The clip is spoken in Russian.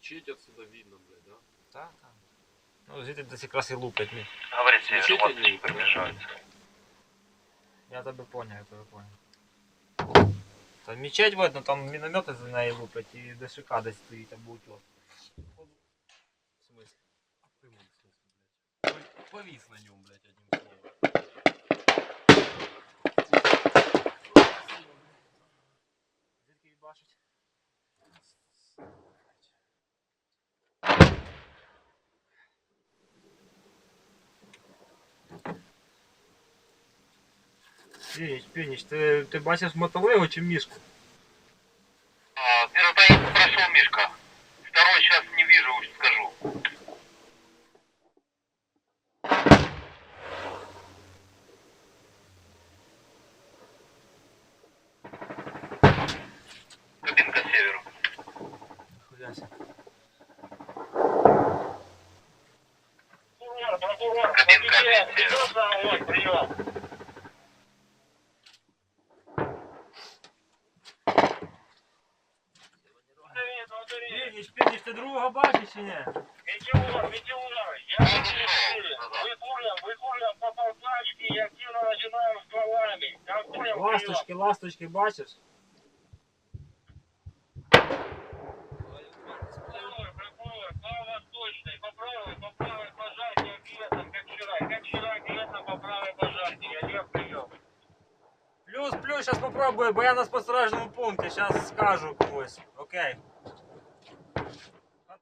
Мечеть отсюда видно, блядь, да? Так, так. Ну, звідти десь якраз і лупить. Мі. Говорит, Мечеть север они ласточки приближаются. Я тебе поняв, я тебе поняв. Та мечеть видно, там міномети за неї луплять і ДШК десь стоїть або утьот. В смысле? В прямом смысле, блядь. Повис на нем, блядь, одним словом. Звідки їбашить? Пініч, пініч, ти, ти бачиш мотолигу чи мішку? А, первый поезд прошел Мишка. Второй сейчас не вижу, уж скажу. Кабинка северу. Хуяся. Кабинка опять северу. Пініч, пініч, ти другого бачиш чи ні? Метеор, метеор, я выкурим, выкурим по полтачке и активно начинаем стволами. Как понял, прием. Ласточки, ласточки бачиш? Приколы, приколы, по восточной, по правой, по правой пожарке ответом, как вчера, как вчера ответом по правой пожарке, я не прием. Плюс, плюс, зараз попробую, бо я на спостережному пункті, зараз скажу комусь. Окей.